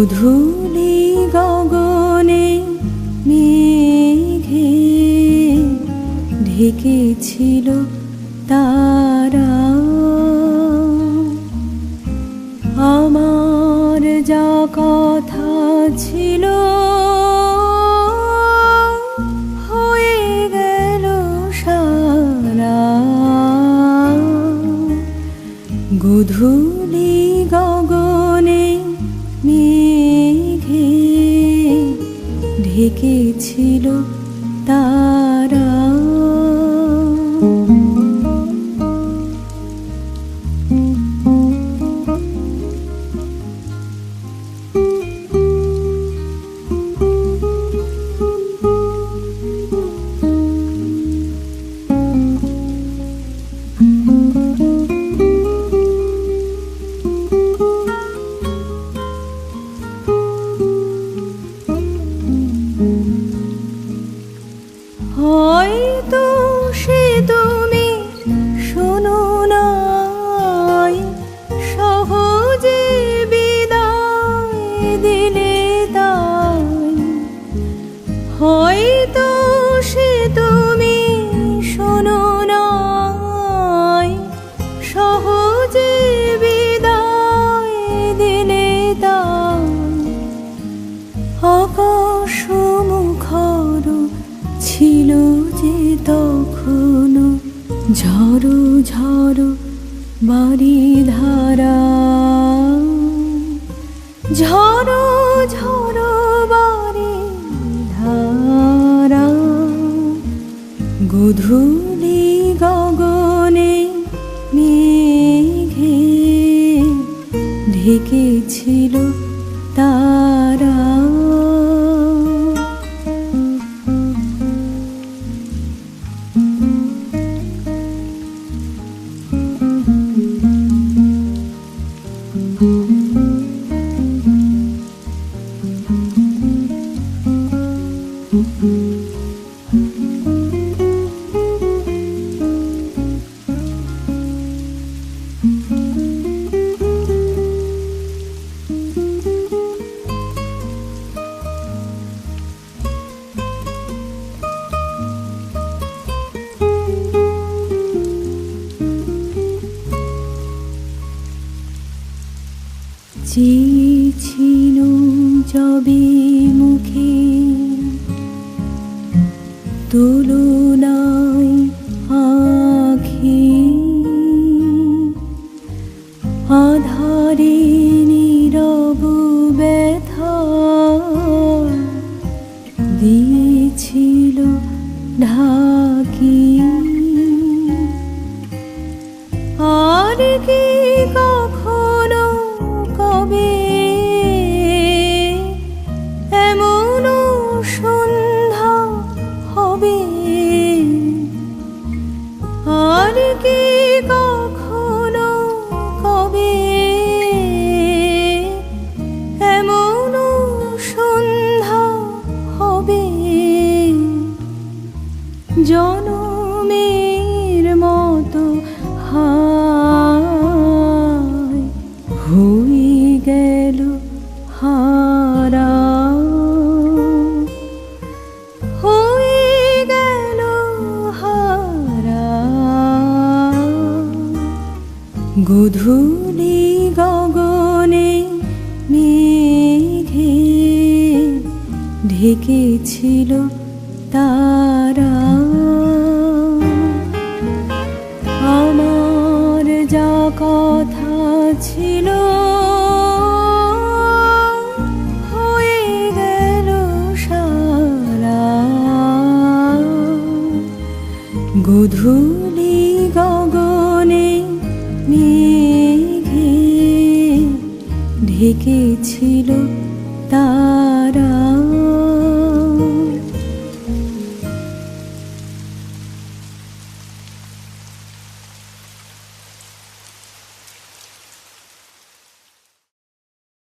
গুধুলি গগনে মেঘে ঢেকেছিল তারা। আমার যা কথা ছিল হয়ে গেল সারা। ঢেকেছিল তারা আকাশ মুখর ছিল যে তখনো ঝড়ো ঝড়ো বাড়ি ধারা ঝড়ো ঝড়ো বাড়ি ধারা গুধুলি গগনে মেঘে ঢেকেছিল তারা। Mm-hmm. চেয়েছিল যবে মুখে ব্যথা দিয়েছিল ঢাকি। আর কি কখনো কবে? এমন সন্ধ্যা হবে। জনমের গুধুলি গগনে মেঘে ঢেকেছিল তারা ঢেকেছিল তারা।